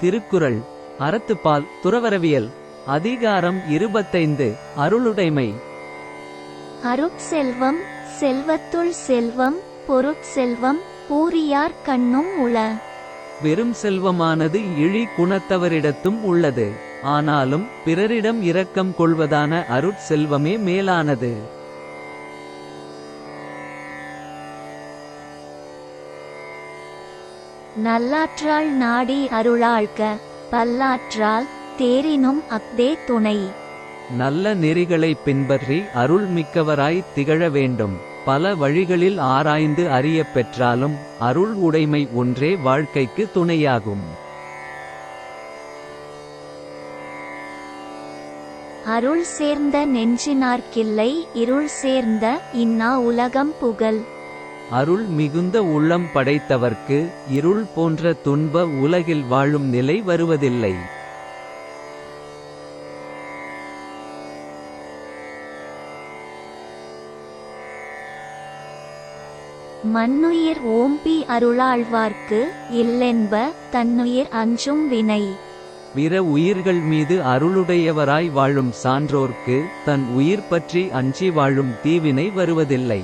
திருக்குறள் அறத்துப்பால் துறவரவியல் அதிகாரம் இருபத்தைந்து அருளுடைமை. அருட்செல்வம் செல்வத்துள் செல்வம் பொருட்செல்வம் பூரியார் கண்ணும் உள. வெறும் செல்வமானது இழி குணத்தவரிடத்தும் உள்ளது. ஆனாலும் பிறரிடம் இரக்கம் கொள்வதான அருட்செல்வமே மேலானது. நல்லாற்றாள் நாடி அருளாழ்க பல்லாற்றால் தேரினும் அக்தே துணை. நல்ல நெறிகளை பின்பற்றி அருள் மிக்கவராய் திகழ வேண்டும். பல வழிகளில் ஆராய்ந்து அறியப் பெற்றாலும் அருள் உடைமை ஒன்றே வாழ்க்கைக்கு துணையாகும். அருள் சேர்ந்த நெஞ்சினார்க்கில்லை இருள் சேர்ந்த இன்னா உலகம் புகழ். அருள் மிகுந்த உள்ளம் படைத்தவர்க்கு இருள் போன்ற துன்ப உலகில் வாழும் நிலை வருவதில்லை. மண்ணுயிர் ஓம்பி அருளாழ்வார்க்கு இல்லென்ப தன்னுயிர் அஞ்சும் வினை. பிற உயிர்கள் மீது அருளுடையவராய் வாழும் சான்றோர்க்கு தன் உயிர் பற்றி அஞ்சி வாழும் தீவினை வருவதில்லை.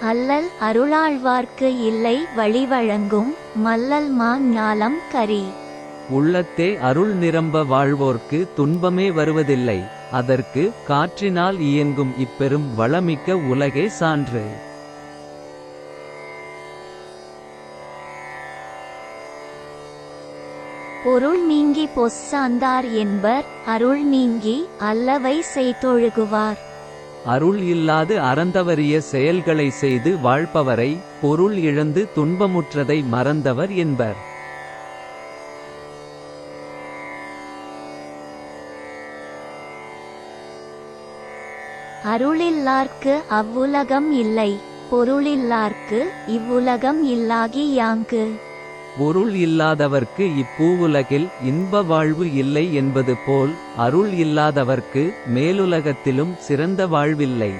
அல்லல் அருளாழ்வார்க்கு இல்லை வழிவழங்கும் மல்லல் மா ஞாலம் கரி. உள்ளத்தே அருள் நிரம்ப வாழ்வோர்க்கு துன்பமே வருவதில்லை. அதற்கு காற்றினால் இயங்கும் இப்பெரும் வளமிக்க உலகே சான்று. பொருள் நீங்கி பொஸ்சாந்தார் என்பர் அருள் நீங்கி அல்லவை செய்தொழுகுவார். அருள் இல்லாது அறந்தவறிய செயல்களை செய்து வாழ்பவரை பொருள் இழந்து துன்பமுற்றதை மறந்தவர் என்பர். அருளில்லார்க்கு அவ்வுலகம் இல்லை பொருளில்லார்க்கு இவ்வுலகம் இல்லாகி யாங்கு பொருள் இல்லாதவர்க்கு இப்பூவுலகில் இன்ப வாழ்வு இல்லை என்பது போல் அருள் இல்லாதவர்க்கு மேலுலகத்திலும் சிறந்த வாழ்வில்லை.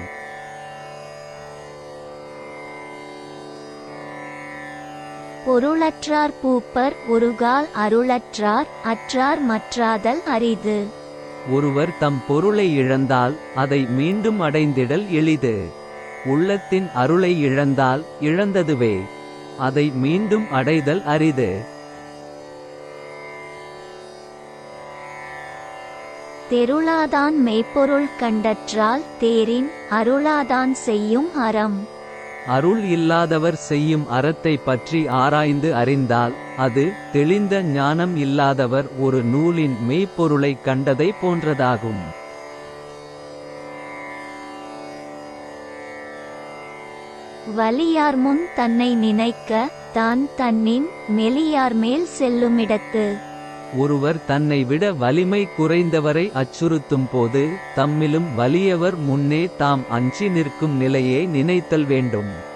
பொருளற்றார் பூப்பர் ஒருகால் அருளற்றார் அற்றார் மற்றாதல் அரிது. ஒருவர் தம் பொருளை இழந்தால் அதை மீண்டும் அடைந்திடல் எளிது. உள்ளத்தின் அருளை இழந்தால் இழந்ததுவே. அதை மீண்டும் அடைதல் அரிது. தெருளாதான் மெய்ப்பொருள் கண்டற்றால் தேரின் அருளாதான் செய்யும் அறம். அருள் இல்லாதவர் செய்யும் அறத்தை பற்றி ஆராய்ந்து அறிந்தால் அது தெளிந்த ஞானம் இல்லாதவர் ஒரு நூலின் மெய்ப்பொருளை கண்டதை போன்றதாகும். வலியார் முன் தன்னை நினைக்க தான் தன்னின் மெலியார் மேல் செல்லுமிடத்து. ஒருவர் தன்னை விட வலிமை குறைந்தவரை அச்சுறுத்தும் போது தம்மிலும் வலியவர் முன்னே தாம் அஞ்சி நிற்கும் நிலையை நினைத்தல் வேண்டும்.